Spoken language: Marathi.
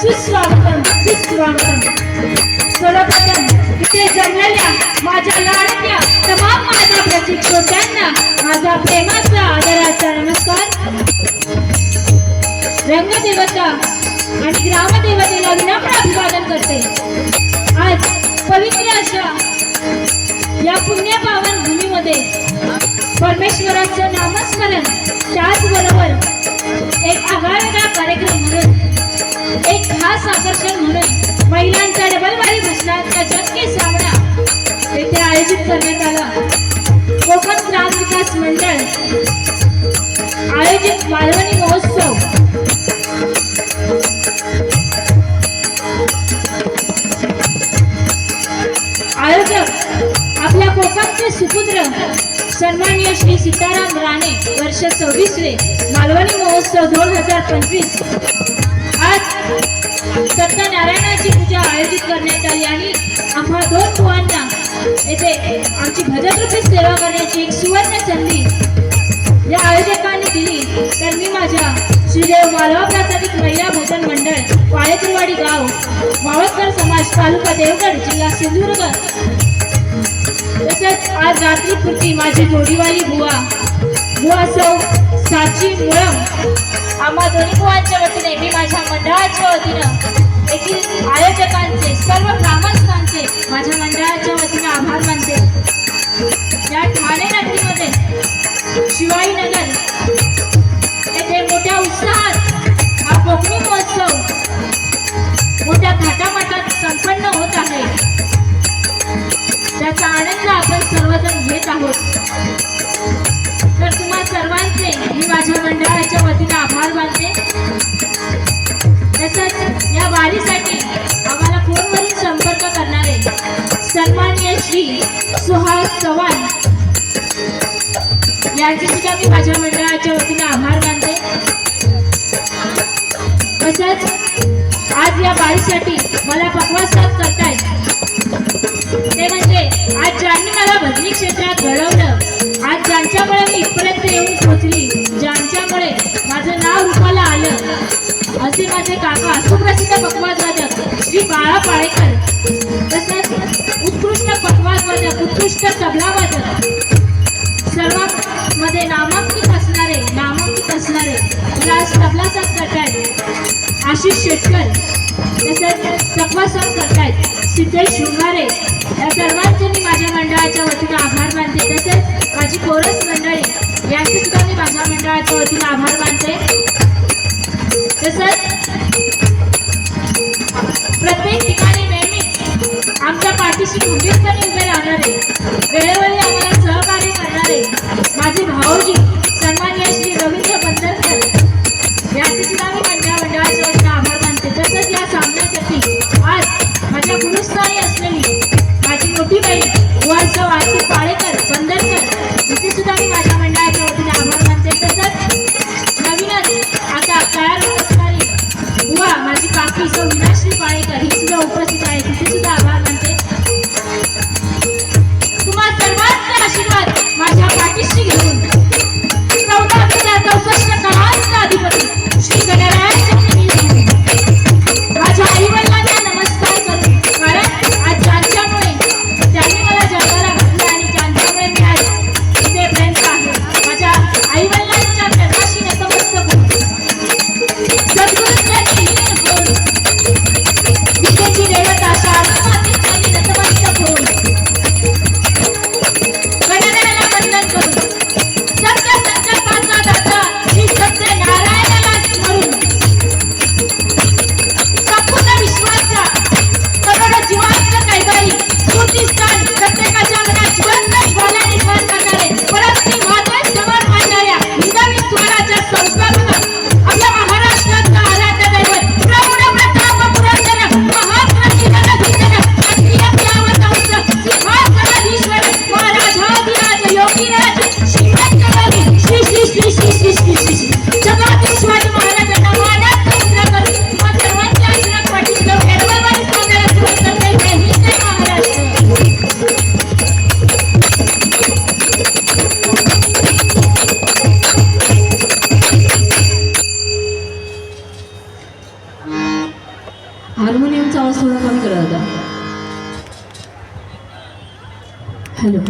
सुस्वागतम सुस्वागतम सर्वप्रथम इथे जमलेल्या माझ्या लाडक्या तमाम माझ्या प्रतीक माझा प्रेमाचा आदराचा नमस्कार. रंगदेवता आणि ग्रामदेवतेला विनम्र अभिवादन करते. आज पवित्र अशा या पुण्य पावन भूमीमध्ये परमेश्वराचं नामस्मरण त्याचबरोबर एक आगळावेगळा कार्यक्रम खास म्हणून महिलांचा डबलवारी वारी भजनाचा शक्य सामना येथे आयोजित करण्यात आला. कोकण ग्राम विकास मंडळ आयोजित मालवणी महोत्सव. आयोजक आपल्या कोकणचे सुपुत्र सन्मान्य श्री सीताराम राणे वर्ष सव्वीसवे मालवणी महोत्सव दोन हजार पंचवीस. आज सत्यनारायणाची पूजा आयोजित करण्यात आली आणि आम्हा दोन बुवांना येथे आमची भजनरूपी सेवा करण्याची एक सुवर्ण संधी या आयोजकांनी दिली. तर मी माझ्या श्रीदेव मालवा प्रासादिक महिला भजन मंडळ वाळेकरवाडी गाव मावळकर समाज तालुका देवगड जिल्हा सिंधुदुर्ग. तसेच आज रात्री पुरती माझी जोडीवाली बुवा बुवा सौ साची मुळम आम्हा दोन्ही बुवांच्या वतीने मी माझ्या मंडळाच्या वतीनं येथील आयोजकांचे सर्व ग्रामस्थांचे माझ्या मंडळाच्या वतीने आभार मानते. या ठाणे नगरीमध्ये नगर येथे मोठ्या उत्साहात हा कोकणी महोत्सव मोठ्या थाटामाटात संपन्न होत आहे. त्याचा आनंद आपण सर्वजण घेत आहोत. मंडळाच्या वतीने आभार मानते. तसंच या वारीसाठी आम्हाला फोनवरून संपर्क करणारे सन्मान्य श्री सुहास चव्हाण यांचे सुद्धा मी माझ्या मंडळाच्या वतीने आभार मानते. तसंच आज या बाळीसाठी मला पक्वासात करतायत. ते म्हणजे आज ज्यांनी मला भजनी क्षेत्रात घडवलं आज ज्यांच्यामुळे मी रूपाला आलं. असे माझे काका सुप्रसिद्ध पक्वाज वादक श्री बाळा पाळेकर. तसंच उत्कृष्ट पक्वाज वादक उत्कृष्ट तबला वादक सर्वांमध्ये नामांकित असणारे नामांकित असणारे राज आज तबला साथ करतायत. आशिष शेटकर. तसंच चकवा साथ करतायत. सिद्धेश शृंगारे. या सर्वांचे मी माझ्या मंडळाच्या वतीने आभार मानते. तसेच माझी कोरस मंडळी यांचे सुद्धा मी माझ्या मंडळाच्या वतीने आभार मानते. आमच्या पाठीशी खंबीरपणे उभे राहणारे वेळोवेळी आम्हाला सहकार्य करणारे माझे भाऊजी पाळेकर ही सुद्धा उपस्थित आहे. तिथे सुद्धा आभार मानते. तुम्हा सर्वांचे आशीर्वाद माझ्या पाठीशी घेऊन. அவன் சொல்கிற மாதிரி கிடையாது ஹலோ